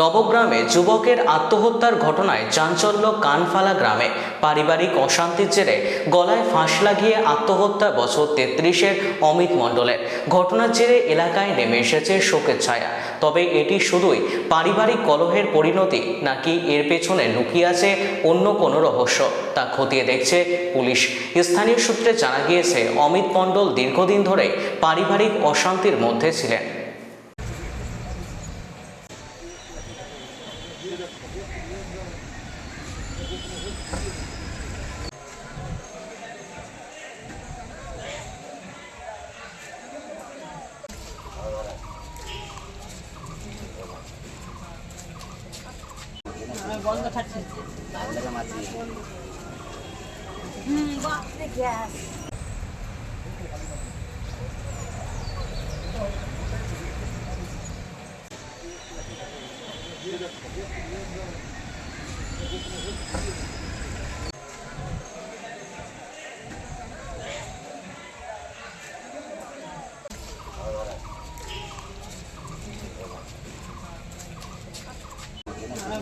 নবগ্রামে যুবকের আত্মহত্যার ঘটনায় চাঞ্চল্য কানফালা গ্রামে। পারিবারিক অশান্তির জেরে গলায় ফাঁস লাগিয়ে আত্মহত্যা বছর তেত্রিশের অমিত মণ্ডলের। ঘটনার জেরে এলাকায় নেমে এসেছে শোকের ছায়া। তবে এটি শুধুই পারিবারিক কলহের পরিণতি নাকি এর পেছনে লুকিয়ে আছে অন্য কোনো রহস্য তা খতিয়ে দেখছে পুলিশ। স্থানীয় সূত্রে জানা গিয়েছে, অমিত মণ্ডল দীর্ঘদিন ধরে পারিবারিক অশান্তির মধ্যে ছিলেন। বন্ধ থাকছে হুম গ্যাস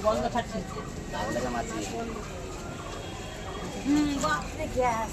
বন্ধ থাকছে হুম বাস gas